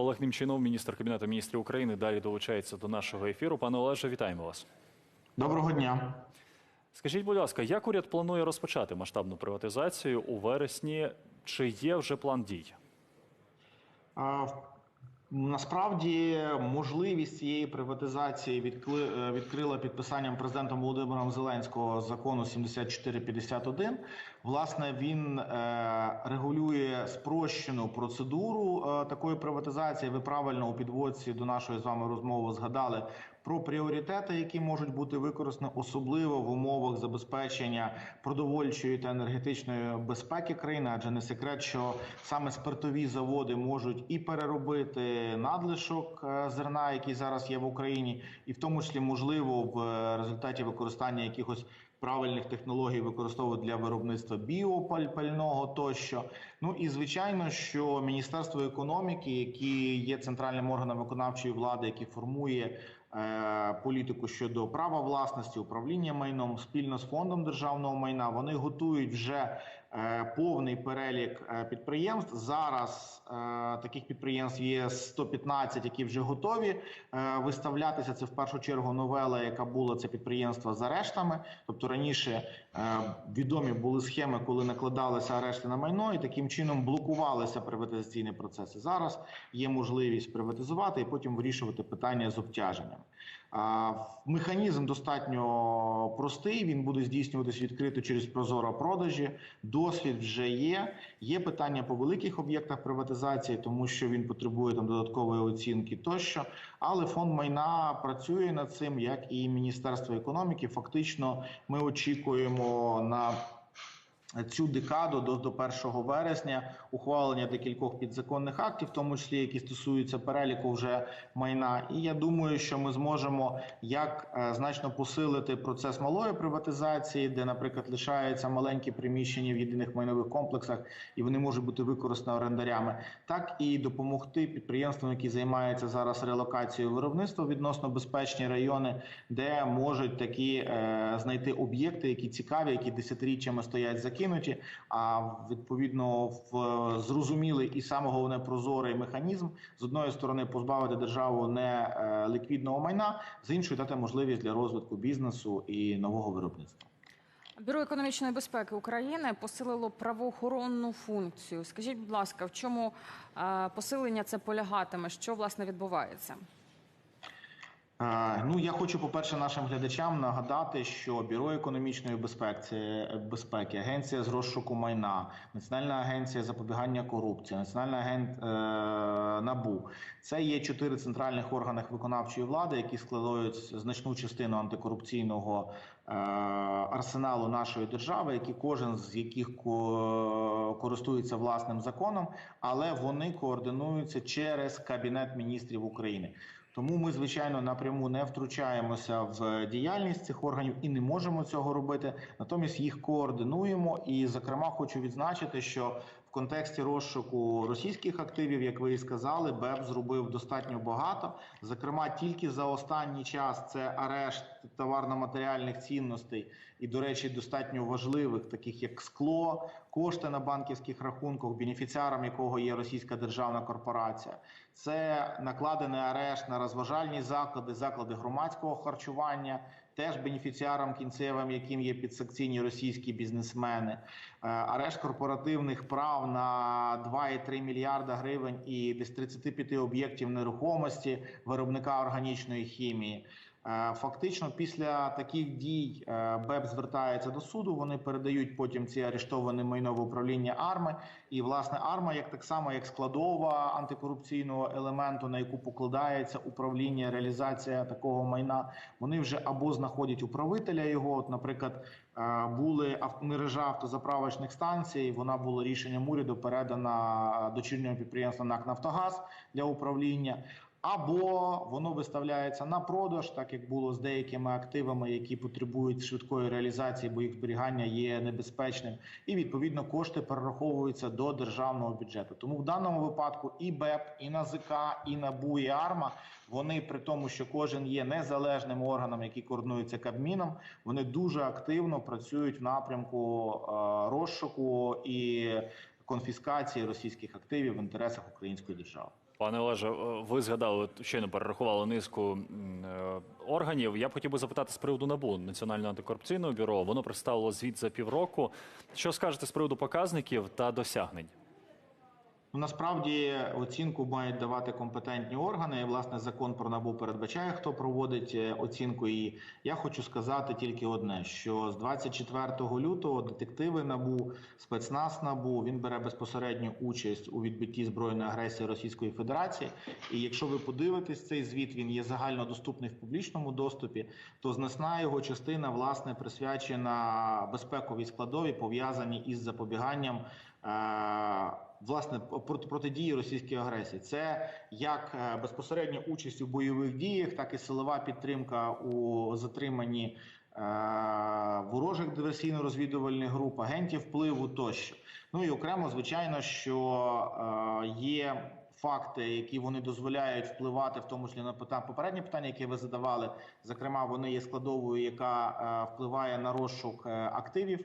Олег Немчинов, міністр кабінету міністрів України, далі долучається до нашого ефіру. Пане Олеже, вітаємо вас. Доброго дня. Скажіть, будь ласка, як уряд планує розпочати масштабну приватизацію у вересні? Чи є вже план дій? А, Насправді можливість цієї приватизації відкли- е, відкрила підписанням президентом Володимиром Зеленського закону 7451. Власне, він е, регулює спрощену процедуру е, такої приватизації. Ви правильно у підводці до нашої з вами розмови згадали про пріоритети, які можуть бути використані особливо в умовах забезпечення продовольчої та енергетичної безпеки країни, адже не секрет, що саме спиртові заводи можуть і переробити надлишок е, зерна, який зараз є в Україні, і в тому числі можливо в результаті використання якихось правильних технологій використовувати для виробництва біопального тощо. Ну і звичайно, що Міністерство економіки, яке є центральним органом виконавчої влади, який формує політику щодо права власності, управління майном спільно з фондом державного майна, вони готують вже е, повний перелік е, підприємств. Зараз е, таких підприємств є 115, які вже готові е, виставлятися. Це в першу чергу новела, яка була це підприємства з арештами. Тобто раніше е, відомі були схеми, коли накладалися арешти на майно, і таким чином блокувалися приватизаційні процеси. Зараз є можливість приватизувати і потім вирішувати питання з обтяженням. Механізм достатньо простий. Він буде здійснюватись відкрито через прозоро продажі. Досвід вже є. Є питання по великих об'єктах приватизації, тому що він потребує там додаткової оцінки тощо. Але фонд майна працює над цим, як і Міністерство економіки. Фактично, ми очікуємо на цю декаду до, до 1 вересня ухвалення декількох підзаконних актів, в тому числі які стосуються переліку вже майна. І я думаю, що ми зможемо як е, значно посилити процес малої приватизації, де, наприклад, лишаються маленькі приміщення в єдиних майнових комплексах, і вони можуть бути використані орендарями, так і допомогти підприємствам, які займаються зараз релокацією виробництва відносно безпечні райони, де можуть такі е, знайти об'єкти, які цікаві, які десятиріччями стоять закинуті, а відповідно в зрозумілий і саме головне прозорий механізм з одної сторони позбавити державу не е, ліквідного майна, з іншої дати можливість для розвитку бізнесу і нового виробництва. Бюро економічної безпеки України посилило правоохоронну функцію. Скажіть, будь ласка, в чому е, посилення це полягатиме? Що власне відбувається? Е, Ну, я хочу, по-перше, нашим глядачам нагадати, що Бюро економічної безпеки, безпеки, Агенція з розшуку майна, Національна агенція запобігання корупції, Національна агент е, НАБУ це є чотири центральних органах виконавчої влади, які складають значну частину антикорупційного е, арсеналу нашої держави, які кожен з яких ко- користується власним законом, але вони координуються через Кабінет міністрів України. Тому ми, звичайно, напряму не втручаємося в діяльність цих органів і не можемо цього робити. Натомість їх координуємо. І, зокрема, хочу відзначити, що в контексті розшуку російських активів, як ви і сказали, БЕП зробив достатньо багато. Зокрема, тільки за останній час це арешт товарно-матеріальних цінностей і, до речі, достатньо важливих, таких як скло, кошти на банківських рахунках, бенефіціаром якого є російська державна корпорація. Це накладений арешт на розважальні заклади, заклади громадського харчування, теж бенефіціаром кінцевим, яким є підсекційні російські бізнесмени, Е, арешт корпоративних прав на 2,3 мільярда гривень і десь 35 об'єктів нерухомості виробника органічної хімії. Е, Фактично, після таких дій е, БЕП звертається до суду. Вони передають потім ці арештовані майно в управління АРМи. І власне АРМа, як так само як складова антикорупційного елементу, на яку покладається управління, реалізація такого майна. Вони вже або знаходять управителя його. От, наприклад, е, були мережа автозаправочних станцій. Вона була рішенням уряду передана дочірньому підприємству НАК Нафтогаз для управління. Або воно виставляється на продаж, так як було з деякими активами, які потребують швидкої реалізації, бо їх зберігання є небезпечним, і відповідно кошти перераховуються до державного бюджету. Тому в даному випадку і БЕП, і НАЗК, і НАБУ, і АРМА вони при тому, що кожен є незалежним органом, який координується Кабміном, вони дуже активно працюють в напрямку е, розшуку і конфіскації російських активів в інтересах української держави. Пане Олеже, е, ви згадали, щойно перерахували низку е, органів. Я б хотів би запитати з приводу НАБУ, Національного антикорупційного бюро. Воно представило звіт за півроку. Що скажете з приводу показників та досягнень? Ну, насправді оцінку мають давати компетентні органи. І, власне, закон про набу передбачає, хто проводить е, оцінку. І я хочу сказати тільки одне: що з 24 лютого детективи набу, спецназ набу він бере безпосередню участь у відбитті збройної агресії Російської Федерації. І якщо ви подивитесь цей звіт, він є загальнодоступний в публічному доступі. То значна його частина власне присвячена безпековій складові, пов'язані із запобіганням. Е, Власне, проти протидії російській агресії це як е, безпосередня участь у бойових діях, так і силова підтримка у затриманні е, ворожих диверсійно-розвідувальних груп, агентів впливу тощо. Ну і окремо, звичайно, що є факти, які вони дозволяють впливати, в тому числі на питання попереднє питання, яке ви задавали. Зокрема, вони є складовою, яка впливає на розшук активів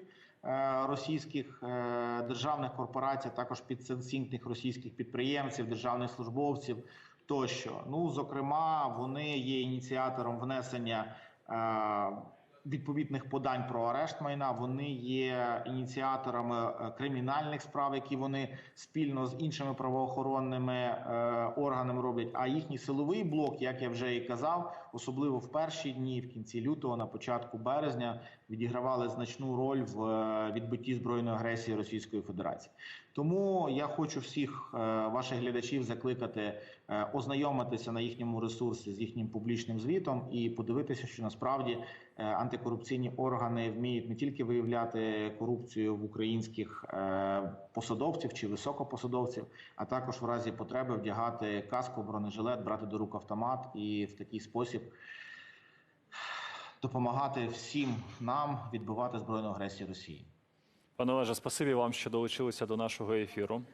російських е, державних корпорацій, також підсанкційних російських підприємців, державних службовців тощо. Ну, зокрема, вони є ініціатором внесення. Відповідних подань про арешт майна вони є ініціаторами е, кримінальних справ, які вони спільно з іншими правоохоронними е, органами роблять. А їхній силовий блок, як я вже і казав, особливо в перші дні, в кінці лютого, на початку березня, відігравали значну роль в е, відбитті збройної агресії Російської Федерації. Тому я хочу всіх е, ваших глядачів закликати е, ознайомитися на їхньому ресурсі з їхнім публічним звітом і подивитися, що насправді е, антикорупційні органи вміють не тільки виявляти корупцію в українських посадовців чи високопосадовців, а також в разі потреби вдягати каску, бронежилет, брати до рук автомат і в такий спосіб допомагати всім нам відбивати збройну агресію Росії. Пане Олеже, спасибі вам, що долучилися до нашого ефіру.